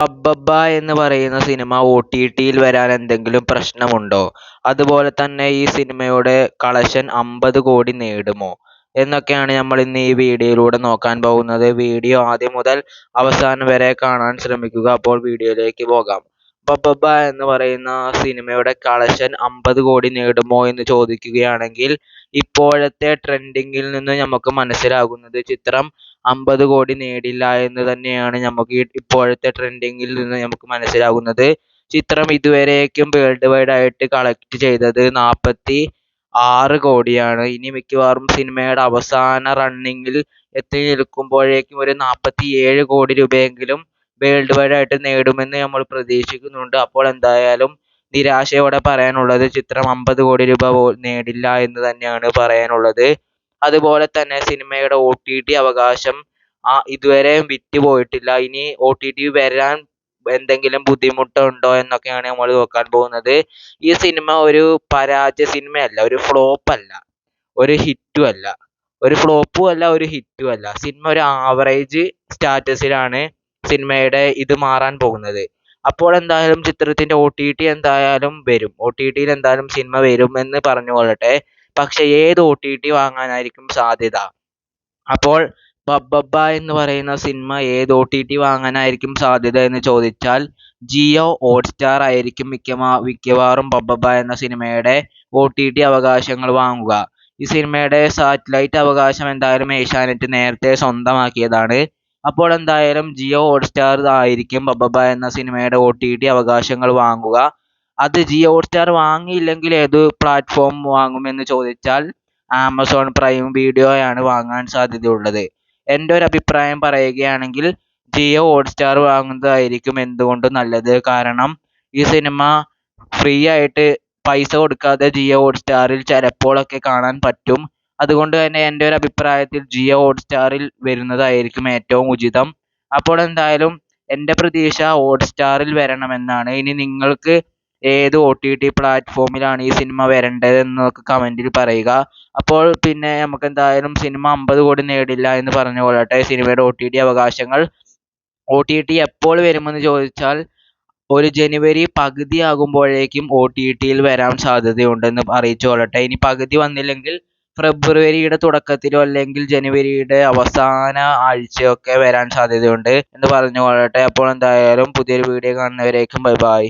അബ്ബബ്ബ എന്ന് പറയുന്ന cinema O T ടിയിൽ വരാൻ എന്തെങ്കിലും പ്രശ്നമുണ്ടോ? അതുപോലെ തന്നെ ഈ സിനിമയുടെ കളക്ഷൻ അമ്പത് കോടി നേടുമോ? എന്നൊക്കെയാണ് നമ്മൾ ഇന്ന് ഈ വീഡിയോയിലൂടെ നോക്കാൻ പോകുന്നത്. വീഡിയോ ആദ്യം മുതൽ അവസാനം വരെ കാണാൻ ശ്രമിക്കുക. അപ്പോൾ വീഡിയോയിലേക്ക് പോകാം. ബബ്ബബ്ബ എന്ന് പറയുന്ന സിനിമയുടെ കളക്ഷൻ അമ്പത് കോടി നേടുമോ എന്ന് ചോദിക്കുകയാണെങ്കിൽ ഇപ്പോഴത്തെ ട്രെൻഡിങ്ങിൽ നിന്ന് നമുക്ക് മനസ്സിലാകുന്നത് ചിത്രം അമ്പത് കോടി നേടില്ല എന്ന് തന്നെയാണ് നമുക്ക് ഇപ്പോഴത്തെ ട്രെൻഡിങ്ങിൽ നിന്ന് നമുക്ക് മനസ്സിലാകുന്നത്. ചിത്രം ഇതുവരേക്കും വേൾഡ് വൈഡ് ആയിട്ട് കളക്ട് ചെയ്തത് നാൽപ്പത്തി ആറ് കോടിയാണ്. ഇനി മിക്കവാറും സിനിമയുടെ അവസാന റണ്ണിങ്ങിൽ എത്തി നിൽക്കുമ്പോഴേക്കും ഒരു നാൽപ്പത്തി ഏഴ് കോടി രൂപയെങ്കിലും വേൾഡ് വൈഡ് ആയിട്ട് നേടുമെന്ന് നമ്മൾ പ്രതീക്ഷിക്കുന്നുണ്ട്. അപ്പോൾ എന്തായാലും നിരാശയോടെ പറയാനുള്ളത് ചിത്രം അമ്പത് കോടി രൂപ നേടില്ല എന്ന് തന്നെയാണ് പറയാനുള്ളത്. അതുപോലെ തന്നെ സിനിമയുടെ ഒ ടി ടി അവകാശം ആ ഇതുവരെ വിറ്റ് പോയിട്ടില്ല. ഇനി ഒ ടി ടി വരാൻ എന്തെങ്കിലും ബുദ്ധിമുട്ടുണ്ടോ എന്നൊക്കെയാണ് നമ്മൾ നോക്കാൻ പോകുന്നത്. ഈ സിനിമ ഒരു പരാജയ സിനിമയല്ല ഒരു ഫ്ലോപ്പ് അല്ല ഒരു ഹിറ്റും അല്ല ഒരു ഫ്ലോപ്പും അല്ല ഒരു ഹിറ്റും അല്ല സിനിമ ഒരു ആവറേജ് സ്റ്റാറ്റസിലാണ് സിനിമയുടെ ഇത് മാറാൻ പോകുന്നത്. അപ്പോൾ എന്തായാലും ചിത്രത്തിന്റെ ഒ ടി ടി എന്തായാലും വരും. ഒ ടി ടിയിൽ എന്തായാലും സിനിമ വരും എന്ന് പറഞ്ഞുകൊള്ളട്ടെ. പക്ഷേ ഏത് ഒ ടി ടി വാങ്ങാനായിരിക്കും സാധ്യത? അപ്പോൾ ബബ്ബബ്ബ എന്ന് പറയുന്ന സിനിമ ഏത് ഒ ടി ടി വാങ്ങാനായിരിക്കും സാധ്യത എന്ന് ചോദിച്ചാൽ ജിയോ ഹോട്ട്സ്റ്റാർ ആയിരിക്കും മിക്കമാ മിക്കവാറും ബബ്ബബ്ബ എന്ന സിനിമയുടെ ഒ ടി ടി അവകാശങ്ങൾ വാങ്ങുക. ഈ സിനിമയുടെ സാറ്റലൈറ്റ് അവകാശം എന്തായാലും ഏഷ്യാനെറ്റ് നേരത്തെ സ്വന്തമാക്കിയതാണ്. അപ്പോൾ എന്തായാലും ജിയോ ഹോട്ട്സ്റ്റാർ ആയിരിക്കും ബബ്ബബ്ബ എന്ന സിനിമയുടെ ഒ ടി ടി അവകാശങ്ങൾ വാങ്ങുക. അത് ജിയോ ഹോട്ട്സ്റ്റാർ വാങ്ങിയില്ലെങ്കിൽ ഏത് പ്ലാറ്റ്ഫോം വാങ്ങുമെന്ന് ചോദിച്ചാൽ ആമസോൺ പ്രൈം വീഡിയോയാണ് വാങ്ങാൻ സാധ്യതയുള്ളത്. എന്റെ ഒരു അഭിപ്രായം പറയുകയാണെങ്കിൽ ജിയോ ഹോട്ട്സ്റ്റാർ വാങ്ങുന്നതായിരിക്കും എന്തുകൊണ്ടും നല്ലത്? കാരണം ഈ സിനിമ ഫ്രീ ആയിട്ട് പൈസ കൊടുക്കാതെ ജിയോ ഹോട്ട്സ്റ്റാറിൽ ചിലപ്പോഴൊക്കെ കാണാൻ പറ്റും. അതുകൊണ്ട് തന്നെ എന്റെ ഒരു അഭിപ്രായത്തിൽ ജിയോ ഹോട്ട്സ്റ്റാറിൽ വരുന്നതായിരിക്കും ഏറ്റവും ഉചിതം. അപ്പോൾ എന്തായാലും എന്റെ പ്രതീക്ഷ ഹോട്ട്സ്റ്റാറിൽ വരണമെന്നാണ്. ഇനി നിങ്ങൾക്ക് ഏത് ഒ ടി ടി പ്ലാറ്റ്ഫോമിലാണ് ഈ സിനിമ വരേണ്ടത് എന്നൊക്കെ കമന്റിൽ പറയുക. അപ്പോൾ പിന്നെ നമുക്ക് എന്തായാലും സിനിമ അമ്പത് കോടി നേടില്ല എന്ന് പറഞ്ഞു കൊള്ളട്ടെ സിനിമയുടെ ഒ ടി ടി അവകാശങ്ങൾ. ഒ ടി ടി എപ്പോൾ വരുമെന്ന് ചോദിച്ചാൽ ഒരു ജനുവരി പകുതി ആകുമ്പോഴേക്കും ഒ ടി ടിയിൽ വരാൻ സാധ്യതയുണ്ടെന്ന് അറിയിച്ചു കൊള്ളട്ടെ ഇനി പകുതി വന്നില്ലെങ്കിൽ ഫെബ്രുവരിയുടെ തുടക്കത്തിലോ അല്ലെങ്കിൽ ജനുവരിയുടെ അവസാന ആഴ്ചയൊക്കെ വരാൻ സാധ്യതയുണ്ട് എന്ന് പറഞ്ഞു കൊള്ളട്ടെ അപ്പോൾ എന്തായാലും പുതിയൊരു വീഡിയോ കാണുന്നവരേക്കും ബൈ ബൈ.